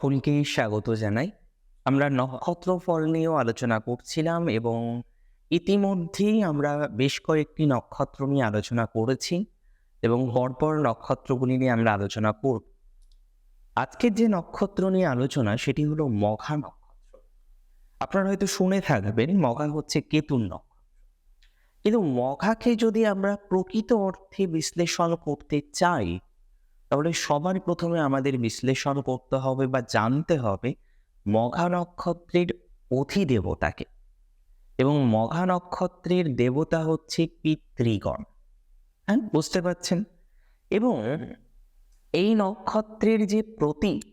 সকলকে স্বাগত জানাই। আমরা নক্ষত্র ফল নিয়েও আলোচনা করছিলাম এবং ইতিমধ্যেই আমরা বেশ কয়েকটি নক্ষত্র নিয়ে আলোচনা করেছি এবং পরপর নক্ষত্রগুলি নিয়ে আমরা আলোচনা করব। আজকের যে নক্ষত্র নিয়ে আলোচনা, সেটি হলো মঘা নক্ষত্র। আপনারা হয়তো শুনে থাকবেন, মঘা হচ্ছে কেতুর নক্ষত্র। কিন্তু মঘাকে যদি আমরা প্রকৃত অর্থে বিশ্লেষণ করতে চাই তাহলে সবার প্রথমে আমাদের বিশ্লেষণ করতে হবে বা জানতে হবে মঘা নক্ষত্রের অধিদেবতাকে। এবং মঘা নক্ষত্রের দেবতা হচ্ছে পিতৃগণ। হ্যাঁ বুঝতে পারছেন? এবং এই নক্ষত্রের যে প্রতীক,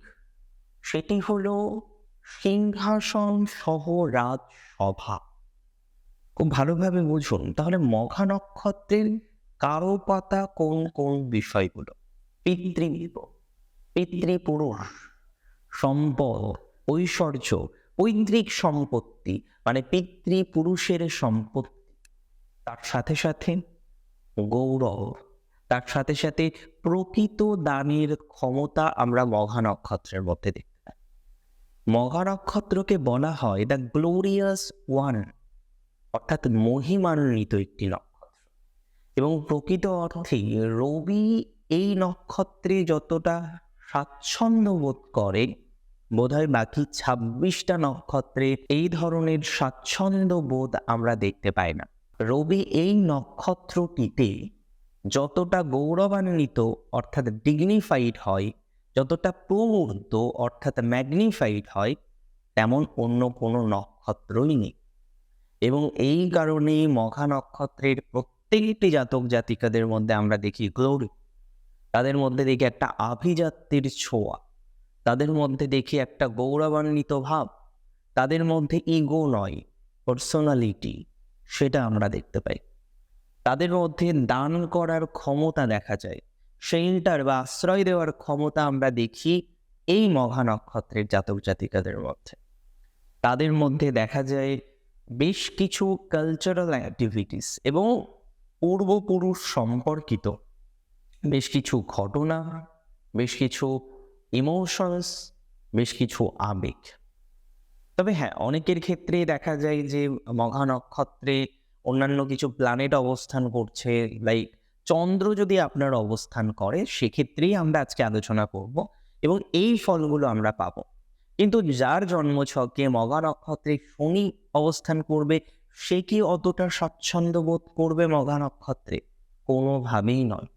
সেটি হলো সিংহাসন সহ রাজসভা। খুব ভালোভাবে বুঝুন, তাহলে মঘা নক্ষত্রের কারও পাতা কোন কোন বিষয়গুলো? পিতৃদেব পিতৃপুরুষ, সম্পদ, ঐশ্বর্য, পৈতৃক সম্পত্তি মানে পিতৃপুরুষের সম্পত্তি। তার সাথে সাথে গৌরব, তার সাথে সাথে প্রকৃত দানের ক্ষমতা আমরা মঘা নক্ষত্রের মধ্যে দেখতে পাই। নক্ষত্রকে বলা হয় দ্য গ্লোরিয়াস ওয়ান অর্থাৎ মহিমান্বিত একটি নক্ষত্র। এবং প্রকৃত অর্থে রবি এই নক্ষত্রে যতটা স্বাচ্ছন্দ্য বোধ করে, বোধহয় বাকি ছাব্বিশটা নক্ষত্রে এই ধরনের স্বাচ্ছন্দ্য বোধ আমরা দেখতে পাই না। রবি এই নক্ষত্রটিতে যতটা গৌরবান্বিত, অর্থাৎ ডিগনিফাইড হয়, যতটা প্রমূর্ত অর্থাৎ ম্যাগনিফাইড হয়, তেমন অন্য কোনো নক্ষত্রই নেই। এবং এই কারণে মঘা নক্ষত্রের প্রত্যেকটি জাতক জাতিকাদের মধ্যে আমরা দেখি গ্লোরি তাদের মধ্যে দেখি একটা আভিজাত্যের ছোঁয়া। তাদের মধ্যে দেখি একটা গৌরবান্বিত ভাব। তাদের মধ্যে ইগো নয় পার্সোনালিটি সেটা আমরা দেখতে পাই। তাদের মধ্যে দান করার ক্ষমতা দেখা যায়। শেল্টার বা আশ্রয় দেওয়ার ক্ষমতা আমরা দেখি এই মঘা নক্ষত্রের জাতক জাতিকাদের মধ্যে। তাদের মধ্যে দেখা যায় বেশ কিছু কালচারাল অ্যাক্টিভিটিস এবং পূর্বপুরুষ সম্পর্কিত বেশ কিছু ঘটনা, বেশ কিছু ইমোশনস বেশ কিছু আবেগ। তবে হ্যাঁ অনেকের ক্ষেত্রে দেখা যায় যে মঘা নক্ষত্রে অন্যান্য কিছু প্ল্যানেট অবস্থান করছে লাইক চন্দ্র যদি আপনার অবস্থান করে, সেক্ষেত্রেই আমরা আজকে আলোচনা করব এবং এই ফলগুলো আমরা পাবো। কিন্তু যার জন্মছকে মঘা নক্ষত্রে শনি অবস্থান করবে, সে কি অতটা স্বচ্ছন্দ বোধ করবে মঘা নক্ষত্রে? কোনোভাবেই নয়।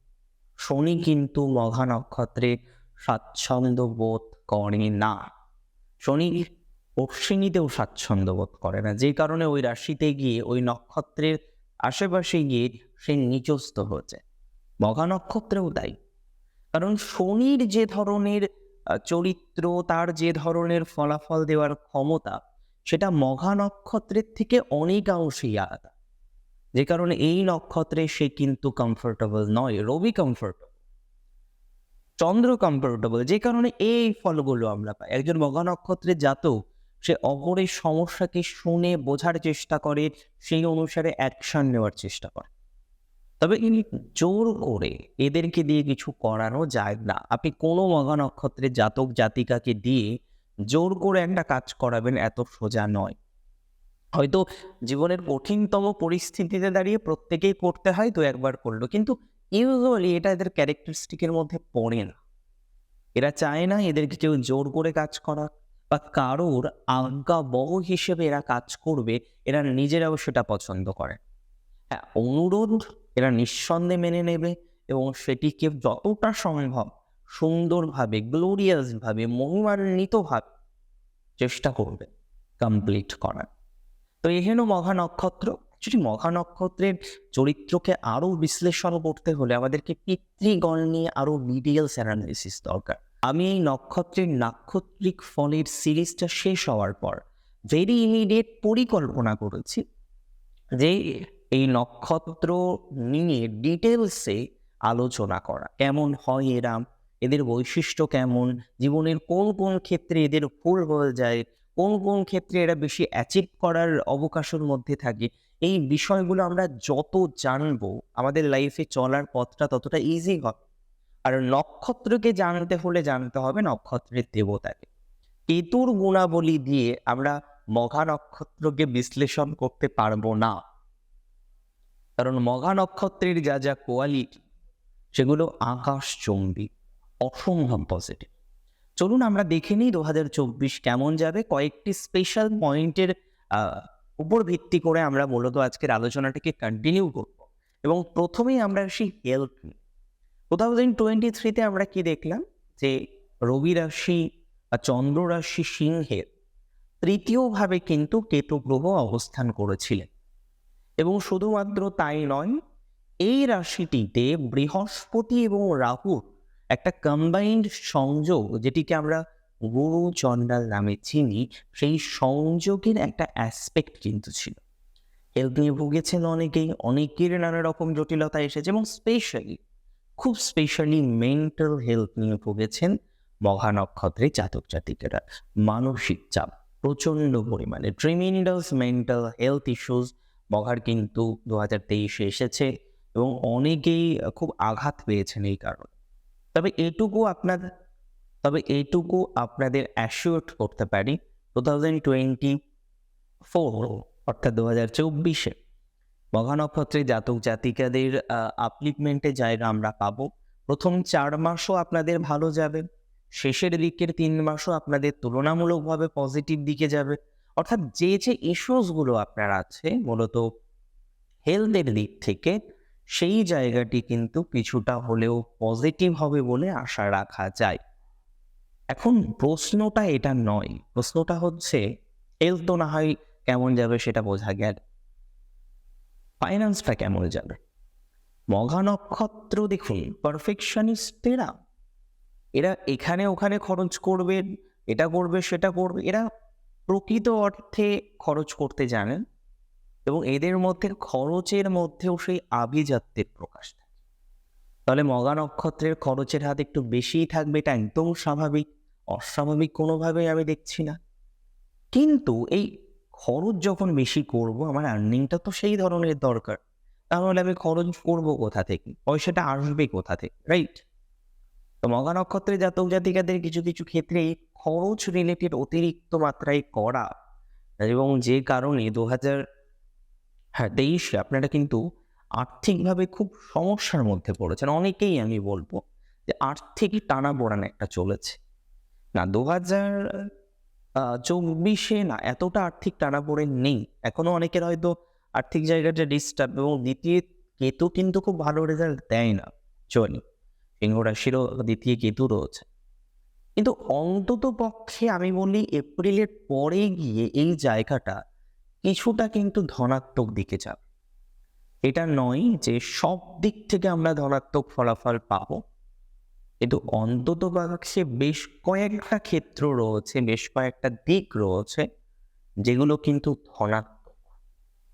শনি কিন্তু মঘা নক্ষত্রে স্বাচ্ছন্দ্য বোধ করে না। শনি অশ্বিনীতেও স্বাচ্ছন্দ্য বোধ করে না। যে কারণে ওই রাশিতে গিয়ে, ওই নক্ষত্রের আশেপাশে গিয়ে সে নিচস্ত হয়েছে। মঘা নক্ষত্রেও তাই। কারণ শনির যে ধরনের চরিত্র, তার যে ধরনের ফলাফল দেওয়ার ক্ষমতা, সেটা মঘা নক্ষত্রের থেকে অনেকাংশেই আলাদা। যে কারণে এই নক্ষত্রে সে কিন্তু কমফোর্টেবল নয়, রবি কমফোর্টেবল চন্দ্র কমফোর্টেবল যে কারণে এই ফলগুলো আমরা পাই। একজন মঘা নক্ষত্রের জাতক, সে অপরের সমস্যাকে শুনে বোঝার চেষ্টা করে, সেই অনুসারে অ্যাকশন নেওয়ার চেষ্টা করে। তবে জোর করে এদেরকে দিয়ে কিছু করানো যায় না। আপনি কোনো মঘা নক্ষত্রের জাতক জাতিকাকে দিয়ে জোর করে একটা কাজ করাবেন এত সোজা নয়। হয়তো জীবনের কঠিনতম পরিস্থিতিতে দাঁড়িয়ে প্রত্যেকেই করতে হয়, তো একবার করল। কিন্তু ইউজুয়ালি এটা এদের ক্যারেক্টারিস্টিকের মধ্যে পড়ে না। এরা চায় না এদেরকে কেউ জোর করে কাজ করা বা কারোর আজ্ঞাবহ হিসেবে এরা কাজ করবে, এরা নিজেরাও সেটা পছন্দ করে। হ্যাঁ অনুরোধ এরা নিঃসন্দেহে মেনে নেবে এবং সেটিকে যতটা সম্ভব সুন্দরভাবে গ্লোরিয়াসভাবে মহিমান্বিতভাবে চেষ্টা করবে কমপ্লিট করার। তো এহেন মঘা নক্ষত্র। যদি মঘা নক্ষত্রের চরিত্রকে আরও বিশ্লেষণ করতে হলে আমাদেরকে পিতৃগণ নিয়ে আরও ডিটেলস অ্যানালিসিস দরকার। আমি এই নক্ষত্রের নাক্ষত্রিক ফলের সিরিজটা শেষ হওয়ার পর ভেরি ইমিডিয়েট পরিকল্পনা করেছি যে এই নক্ষত্র নিয়ে ডিটেলসে আলোচনা করা। কেমন হয় এরা? এদের বৈশিষ্ট্য কেমন? জীবনের কোন কোন ক্ষেত্রে এদের ভুল হয়ে যায়? কোন কোন ক্ষেত্রে এরা বেশি অ্যাচিভ করার অবকাশের মধ্যে থাকে, এই বিষয়গুলো আমরা যত জানব, আমাদের লাইফে চলার পথটা ততটা ইজি হবে আর নক্ষত্রকে জানতে হলে জানতে হবে নক্ষত্রের দেবতাকে। কেতুর গুণাবলী দিয়ে আমরা মঘা নক্ষত্রকে বিশ্লেষণ করতে পারব না। কারণ মঘা নক্ষত্রের যা যা কোয়ালিটি সেগুলো আকাশচুম্বী, অসম্ভব পজিটিভ চলুন আমরা দেখে নিই দু হাজার চব্বিশ কেমন যাবে, কয়েকটি স্পেশাল পয়েন্টের উপর ভিত্তি করে আমরা মূলত আজকের আলোচনাটাকে কন্টিনিউ করব। এবং প্রথমেই আমরা আসি হেলথ নিয়ে। টু থাউজেন্ড টোয়েন্টি থ্রিতে আমরা কি দেখলাম? যে রবি রাশি বা চন্দ্র রাশি সিংহের তৃতীয়ভাবে কিন্তু কেতু গ্রহ অবস্থান করেছিলেন। এবং শুধুমাত্র তাই নয়, এই রাশিটিতে বৃহস্পতি এবং রাহুর একটা কম্বাইন্ড সংযোগ যেটিকে আমরা গুরু চন্ডাল নামে চিনি, সেই সংযোগের একটা অ্যাসপেক্ট কিন্তু ছিল। হেলথ নিয়ে ভুগেছেন অনেকেই, অনেকের নানা রকম জটিলতা এসেছে এবং স্পেশালি খুব স্পেশালি মেন্টাল হেলথ নিয়ে ভুগেছেন মঘা নক্ষত্রে জাতক জাতিকেরা। মানসিক চাপ, প্রচণ্ড পরিমাণে ট্রিমিন্ডাস মেন্টাল হেলথ ইস্যুস মঘার কিন্তু দু হাজার তেইশে এসেছে এবং অনেকেই খুব আঘাত পেয়েছেন এই কারণে। তবে এটুকু আপনার তবে এইটুকু আপনাদের অ্যাসিওর করতে পারি টু থাউজেন্ড টোয়েন্টি ফোর অর্থাৎ দু হাজার চব্বিশে। মঘা নক্ষত্রে জাতক জাতিকাদের আপলিপমেন্টের জায়গা আমরা পাবো। প্রথম চার মাসও আপনাদের ভালো যাবে। শেষের দিকের তিন মাসও আপনাদের তুলনামূলকভাবে পজিটিভ দিকে যাবে। অর্থাৎ যে যে ইস্যুসগুলো আপনার আছে, মূলত হেলথের দিক থেকে সেই জায়গাটি কিন্তু কিছুটা হলেও পজিটিভ হবে বলে আশা রাখা যায়। এখন প্রশ্নটা এটা নয়, প্রশ্নটা হচ্ছে হেলথ তো না হয় কেমন যাবে সেটা বোঝা গেল। ফাইন্যান্সটা কেমন যাবে? মঘা নক্ষত্র দেখুন পারফেকশনিস্টেরা এরা এখানে ওখানে খরচ করবে, এটা করবে, সেটা করবে, এরা প্রকৃত অর্থে খরচ করতে জানেন। এবং এদের মধ্যে খরচের মধ্যেও সেই আভিজাত্যের প্রকাশ থাকে। তাহলে মগা নক্ষত্রের খরচের হাত একটু বেশিই থাকবে, এটা একদম স্বাভাবিক, অস্বাভাবিক কোনোভাবেই আমি দেখছি না। কিন্তু এই খরচ যখন বেশি করব, আমার আর্নিংটা তো সেই ধরনের দরকার। তাহলে আমি খরচ করব কোথা থেকে? পয়সাটা আসবে কোথা থেকে? রাইট তো মগা নক্ষত্রে জাতক জাতিকাদের কিছু কিছু ক্ষেত্রে খরচ রিলেটেড অতিরিক্ত মাত্রায় করা এবং যে কারণে দু হাজার হ্যাঁ তেইশে আপনারা কিন্তু আর্থিকভাবে খুব সমস্যার মধ্যে পড়েছেন। অনেকেই আমি বলব যে আর্থিক টানা পড়ান একটা চলেছে। না দু হাজার চব্বিশে না, এতটা আর্থিক টানা পড়ে নেই। এখনও অনেকের হয়তো আর্থিক জায়গাটা ডিস্টার্ব এবং দ্বিতীয় কেতু কিন্তু খুব ভালো রেজাল্ট দেয় না চলি সিংহ রাশিরও দ্বিতীয় কেতু রয়েছে। কিন্তু অন্তত পক্ষে আমি বলি এপ্রিলের পরে গিয়ে এই জায়গাটা কিছুটা কিন্তু ধনাত্মক দিকে যাবে। এটা নয় যে সব দিক থেকে আমরা ধনাত্মক ফলাফল পাবো। কিন্তু অন্তত পক্ষে বেশ কয়েকটা ক্ষেত্র রয়েছে, বেশ কয়েকটা দিক রয়েছে, যেগুলো কিন্তু ধনাত্মক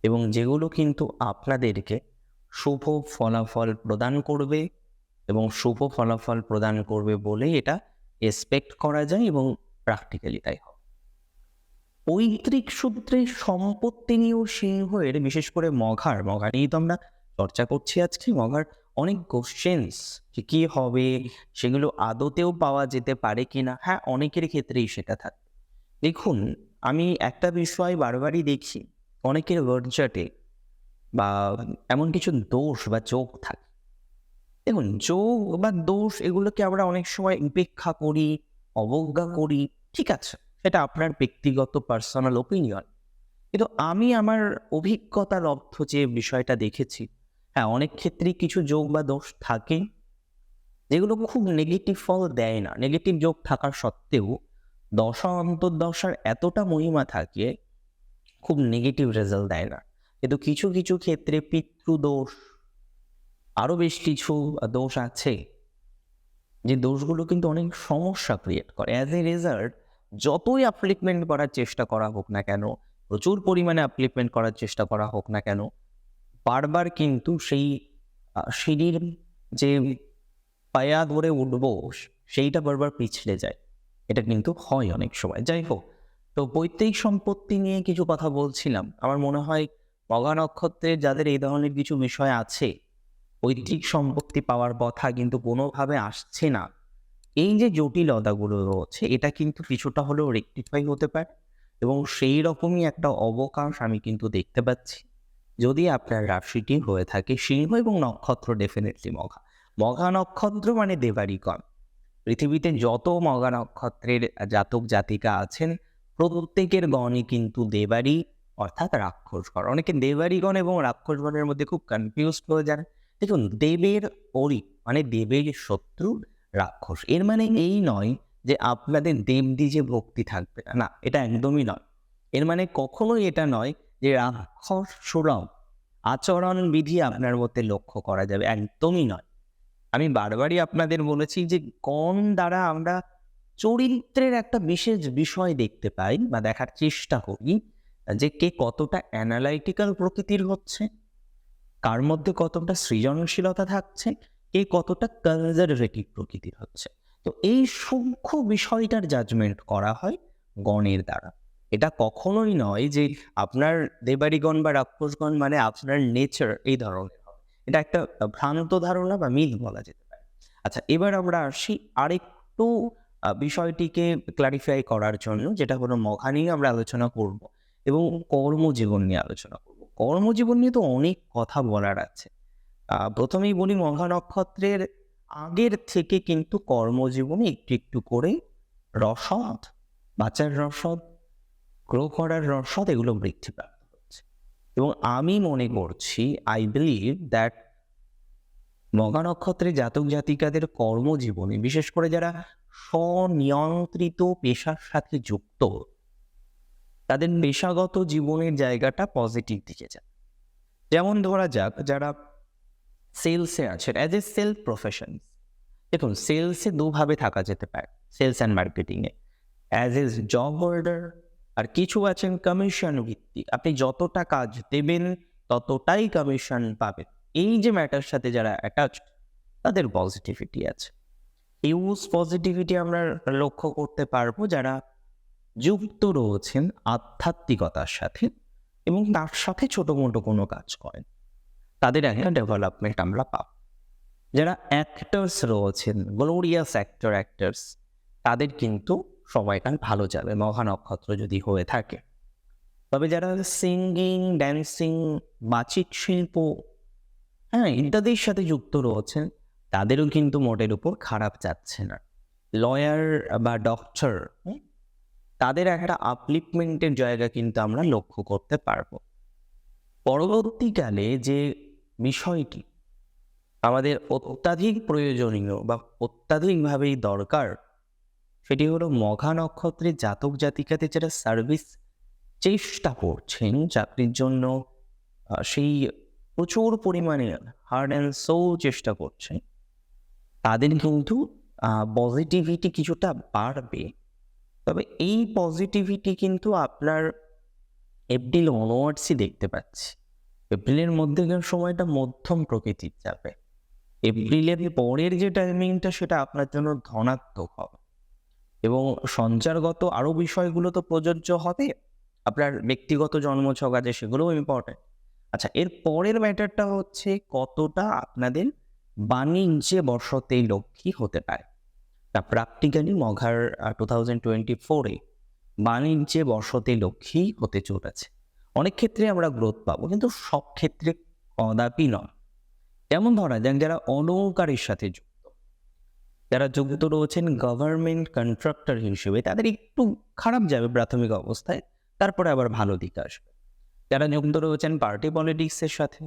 এবং যেগুলো কিন্তু আপনাদেরকে শুভ ফলাফল প্রদান করবে এবং শুভ ফলাফল প্রদান করবে বলে এটা এক্সপেক্ট করা যায় এবং প্র্যাকটিক্যালি তাই হবে পৈতৃক সূত্রে সম্পত্তি নিয়েও সিংহের বিশেষ করে মঘার মঘা নিয়েই তো আমরা চর্চা করছি আজকে, মঘার অনেক কোশ্চেন্স যে কী হবে, সেগুলো আদতেও পাওয়া যেতে পারে কি না হ্যাঁ অনেকের ক্ষেত্রেই সেটা থাকে। দেখুন, আমি একটা বিষয় বারবারই দেখি, অনেকের ওয়ার্ডচাটে বা এমন কিছু দোষ বা চোখ থাকে। দেখুন, যোগ বা দোষ এগুলোকে আমরা অনেক সময় উপেক্ষা করি, অবজ্ঞা করি, ঠিক আছে। সেটা আপনার ব্যক্তিগত পার্সোনাল ওপিনিয়ন কিন্তু আমি আমার অভিজ্ঞতা লব্ধ যে বিষয়টা দেখেছি হ্যাঁ অনেক ক্ষেত্রেই কিছু যোগ বা দোষ থাকে, যেগুলো খুব নেগেটিভ ফল দেয় না। নেগেটিভ যোগ থাকার সত্ত্বেও দশা অন্তর্দশার এতটা মহিমা থাকে, খুব নেগেটিভ রেজাল্ট দেয় না। কিন্তু কিছু কিছু ক্ষেত্রে পিতৃদোষ আরও বেশ কিছু দোষ আছে, যে দোষগুলো কিন্তু অনেক সমস্যা ক্রিয়েট করে। অ্যাজ এ রেজাল্ট যতই আপলিপমেন্ট করার চেষ্টা করা হোক না কেন, প্রচুর পরিমাণে আপলিপমেন্ট করার চেষ্টা করা হোক না কেন, বারবার কিন্তু সেই সিঁড়ির যে পায়া ধরে উঠব, সেইটা বারবার পিছলে যায়। এটা কিন্তু হয় অনেক সময়। যাই হোক, তো পৈতৃক সম্পত্তি নিয়ে কিছু কথা বলছিলাম। আমার মনে হয় মগা নক্ষত্রে যাদের এই ধরনের কিছু বিষয় আছে, পৈতৃক সম্পত্তি পাওয়ার কথা কিন্তু কোনোভাবে আসছে না। এই যে জটিলতাগুলো রয়েছে, এটা কিন্তু কিছুটা হলেও রেকটিফাই হতে পারে এবং সেই রকমই একটা অবকাশ আমি কিন্তু দেখতে পাচ্ছি। যদি আপনার রাশিটি হয়ে থাকে সিংহ এবং নক্ষত্র ডেফিনেটলি মঘা। মঘা নক্ষত্র মানে দেবারিগণ পৃথিবীতে যত মঘা নক্ষত্রের জাতক জাতিকা আছেন, প্রত্যেকের গণই কিন্তু দেবারি অর্থাৎ রাক্ষসগণ অনেকে দেবারিগণ এবং রাক্ষসগণের মধ্যে খুব কনফিউজ হয়ে যান। দেখুন, দেবের পরি মানে দেবের শত্রু রাক্ষস। এর মানে এই নয় যে আপনাদের দেবদি যে ভক্তি থাকবে না না, এটা একদমই নয়। এর মানে কখনোই এটা নয় যে রাক্ষস সুরম আচরণ বিধি আপনার মধ্যে লক্ষ্য করা যাবে, একদমই নয়। আমি বারবারই আপনাদের বলেছি যে গণ দ্বারা আমরা চরিত্রের একটা বিশেষ বিষয় দেখতে পাই বা দেখার চেষ্টা করি, যে কে কতটা অ্যানালাইটিক্যাল প্রকৃতির হচ্ছে, কার মধ্যে কতটা সৃজনশীলতা থাকছে কে কতটা কনজারভেটিভ প্রকৃতির হচ্ছে। তো এই সূক্ষ্ম বিষয়টার জাজমেন্ট করা হয় গণের দ্বারা। এটা কখনোই নয় যে আপনার দেবাড়িগণ বা রাক্ষসগণ মানে আপনার নেচার এই ধরনের এটা একটা ভ্রান্ত ধারণা বা মিথ বলা যেতে পারে। আচ্ছা এবার আমরা আসি আরেকটু বিষয়টিকে ক্লারিফাই করার জন্য, যেটা হলো মঘা নিয়ে আমরা আলোচনা করব এবং কর্মজীবন নিয়ে আলোচনা করব। কর্মজীবন নিয়ে তো অনেক কথা বলার আছে। প্রথমেই বলি মঘা নক্ষত্রের আগের থেকে কিন্তু কর্মজীবনে একটু একটু করে রসদ বাচ্চার রসদ গ্রো করার রসদ এগুলো বৃদ্ধিপ্রাপ্ত হচ্ছে। এবং আমি মনে করছি আই বিলিভ দ্যাট মগা নক্ষত্রে জাতক জাতিকাদের কর্মজীবনে, বিশেষ করে যারা স্বনিয়ন্ত্রিত পেশার সাথে যুক্ত, তাদের পেশাগত জীবনের জায়গাটা পজিটিভ দিকে যায়। যেমন ধরা যাক, যারা সেলসে আছেন অ্যাজ এ সেলফ প্রফেশন দেখুন সেলসে দুভাবে থাকা যেতে পারে সেলস অ্যান্ড মার্কেটিংয়ে অ্যাজ এ জব হোল্ডার আর কিছু আছেন কমিশন ভিত্তিক। আপনি যতটা কাজ দেবেন, ততটাই কমিশন পাবেন। এই যে ম্যাটার সাথে যারা অ্যাটাচড তাদের পজিটিভিটি আছে। ইউজ পজিটিভিটি আমরা লক্ষ্য করতে পারব যারা যুক্ত রয়েছেন আধ্যাত্মিকতার সাথে এবং তার সাথে ছোটো মোটো কোনো কাজ করেন। তাদের একটা ডেভেলপমেন্ট আমরা পাব। যারা অ্যাক্টার্স রয়েছেন গ্লোরিয়াস অ্যাক্টর অ্যাক্টার্স তাদের কিন্তু সময়কাল ভালো যাবে মহা নক্ষত্র যদি হয়ে থাকে। তবে যারা সিঙ্গিং ড্যান্সিং বাচিক শিল্প হ্যাঁ ইত্যাদির সাথে যুক্ত রয়েছেন, তাদেরও কিন্তু মোটের উপর খারাপ যাচ্ছে না। লয়ার বা ডক্টর তাদের একটা আপলিপমেন্টের জায়গা কিন্তু আমরা লক্ষ্য করতে পারব। পরবর্তীকালে যে বিষয়টি আমাদের অত্যাধিক প্রয়োজনীয় বা অত্যাধিকভাবেই দরকার, সেটি হলো মঘা নক্ষত্রে জাতক জাতিকাতে যারা সার্ভিস চেষ্টা করছেন চাকরির জন্য সেই প্রচুর পরিমাণে হার্ড অ্যান্ড সোল চেষ্টা করছেন, তাদের কিন্তু পজিটিভিটি কিছুটা বাড়বে। তবে এই পজিটিভিটি কিন্তু আপনার এপ্রিল অনওয়ার্ডসই দেখতে পাচ্ছি। এপ্রিলের মধ্যেকার সময়টা মধ্যম প্রকৃতির যাবে এপ্রিলের পরের যে টাইমিংটা সেটা আপনার জন্য ধনাত্মক হবে। এবং সঞ্চারগত আরও বিষয়গুলো তো প্রযোজ্য হবে। আপনার ব্যক্তিগত জন্মছক আছে, সেগুলোও ইম্পর্টেন্ট আচ্ছা এর পরের ম্যাটারটা হচ্ছে কতটা আপনাদের বাণিজ্যে বসতে লক্ষ্মী হতে পারে। তা প্র্যাকটিক্যালি মঘার টু থাউজেন্ড টোয়েন্টি ফোরে বাণিজ্যে বর্ষতে লক্ষ্মী হতে চলেছে। অনেক ক্ষেত্রে আমরা গ্রোথ পাবো, কিন্তু সব ক্ষেত্রে কদাপি নয়। যেমন ধরা যাক যারা অলঙ্কারের সাথে যুক্ত, যারা যুক্ত রয়েছেন গভর্নমেন্ট কন্ট্রাক্টর হিসেবে, তাদের একটু খারাপ যাবে প্রাথমিক অবস্থায়, তারপরে আবার ভালো দিকে আসবে। যারা যুক্ত রয়েছেন পার্টি পলিটিক্সের সাথে,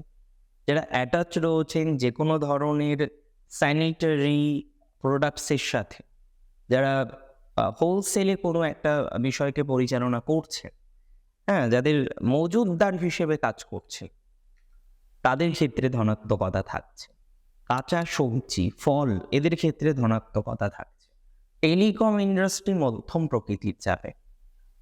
যারা অ্যাটাচ রয়েছেন যে কোনো ধরনের স্যানিটারি প্রোডাক্টসের সাথে, যারা হোলসেলে কোনো একটা বিষয়কে পরিচালনা করছে হ্যাঁ যাদের মজুদদার হিসেবে কাজ করছে, তাদের ক্ষেত্রে ধনাত্মকতা থাকছে। কাঁচা সবজি, ফল, এদের ক্ষেত্রে ধনাত্মকতা থাকছে। টেলিকম ইন্ডাস্ট্রি মধ্যম প্রকৃতির যাবে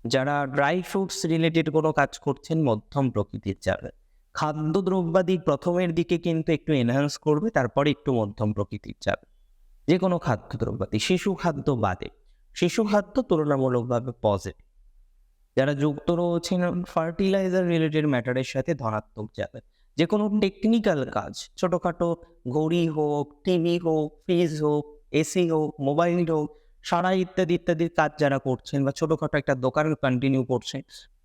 যারা ড্রাই ফ্রুটস রিলেটেড কোনো কাজ করছেন, মধ্যম প্রকৃতির যাবে খাদ্যদ্রব্যাদি প্রথমের দিকে কিন্তু একটু এনহান্স করবে, তারপরে একটু মধ্যম প্রকৃতির যাবে যে কোনো খাদ্যদ্রব্যাদি, শিশু খাদ্য বাদে। শিশু খাদ্য তুলনামূলকভাবে পজিটিভ যারা যুক্ত রয়েছেন ফার্টিলাইজার রিলেটেড ম্যাটারের সাথে ধনাত্মক যাবে যে কোনো টেকনিক্যাল কাজ ছোটোখাটো ঘড়ি হোক টিভি হোক ফ্রিজ হোক এসি হোক মোবাইল হোক সারা ইত্যাদি ইত্যাদির কাজ যারা করছেন বা ছোটোখাটো একটা দোকান কন্টিনিউ করছে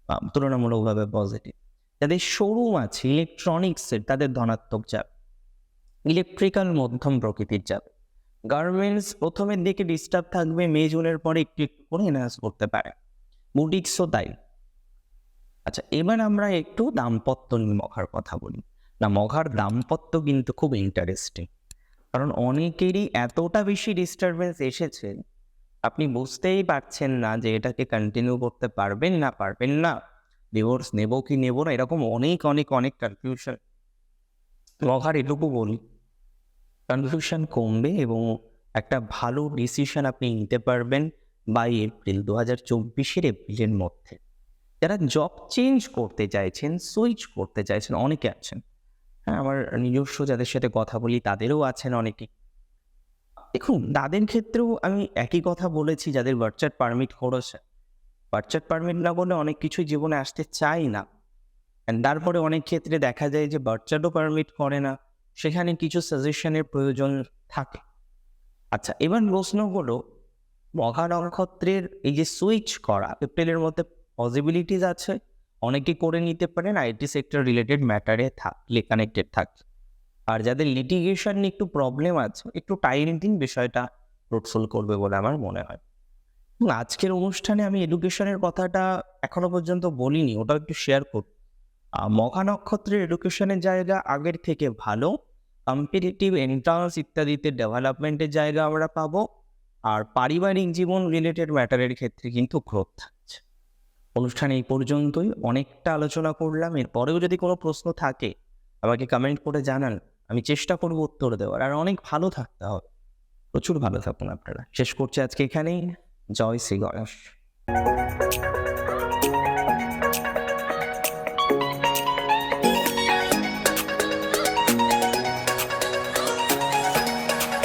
আহ, তুলনামূলকভাবে পজিটিভ যাদের শোরুম আছে ইলেকট্রনিক্সের তাদের ধনাত্মক চাপ ইলেকট্রিক্যাল মধ্যম প্রকৃতির চাপ গার্মেন্টস প্রথমের দিকে ডিস্টার্ব থাকবে মে জুনের পরে একটু একটু করে এনহান্স করতে পারে। বুটিক্সও তাই। আচ্ছা এবার আমরা একটু দাম্পত্য নিয়ে মঘার কথা বলি। না মঘার দাম্পত্য কিন্তু খুব ইন্টারেস্টিং কারণ অনেকেরই এতটা বেশি ডিস্টারবেন্স এসেছে, আপনি বুঝতেই পারছেন না যে এটাকে কন্টিনিউ করতে পারবেন না পারবেন না। ডিভোর্স নেব কি নেব না, এরকম অনেক অনেক অনেক কনফিউশন মঘার এটুকু বলি। কনফিউশন কমবে এবং একটা ভালো ডিসিশন আপনি নিতে পারবেন। বাই এপ্রিল দু হাজার চব্বিশের এপ্রিলের মধ্যে। যারা জব চেঞ্জ করতে চাইছেন সুইচ করতে চাইছেন, অনেকে আছেন। হ্যাঁ আমার নিজস্ব যাদের সাথে কথা বলি, তাদেরও আছেন অনেকে। দেখুন, তাদের ক্ষেত্রেও আমি একই কথা বলেছি, যাদের বার্চার পারমিট করেছে। বার্চার পারমিট না করলে অনেক কিছুই জীবনে আসতে চাই না। তারপরে অনেক ক্ষেত্রে দেখা যায় যে বার্চারও পারমিট করে না। সেখানে কিছু সাজেশনের প্রয়োজন থাকে। আচ্ছা এবার প্রশ্ন হলো মহা নক্ষত্রের এই যে সুইচ করা এপ্রিলের মধ্যে পসিবিলিটিস আছে, অনেকে করে নিতে পারেন আইটি সেক্টর রিলেটেড ম্যাটারে থাকলে কানেক্টেড থাকছে আর যাদের লিটিগেশন নিয়ে একটু প্রবলেম আছে, একটু টাইম দিন, বিষয়টা ফ্রুটফুল করবে বলে আমার মনে হয়। আজকের অনুষ্ঠানে আমি এডুকেশনের কথাটা এখনও পর্যন্ত বলিনি, ওটাও একটু শেয়ার করব মঘা নক্ষত্রের এডুকেশনের জায়গা আগের থেকে ভালো কম্পিটিটিভ এন্ট্রান্স ইত্যাদিতে ডেভেলপমেন্টের জায়গা আমরা পাবো। আর পারিবারিক জীবন রিলেটেড ম্যাটারের ক্ষেত্রে কিন্তু গ্রোথ থাকছে। অনুষ্ঠান এই পর্যন্তই। অনেকটা আলোচনা করলাম। এরপরেও যদি কোনো প্রশ্ন থাকে, আমাকে কমেন্ট করে জানান। আমি চেষ্টা করব উত্তর দেওয়ার। আর অনেক ভালো থাকতে হবে। প্রচুর ভালো থাকুন আপনারা। শেষ করছি আজকে এখানেই। জয় শ্রী গণেশ।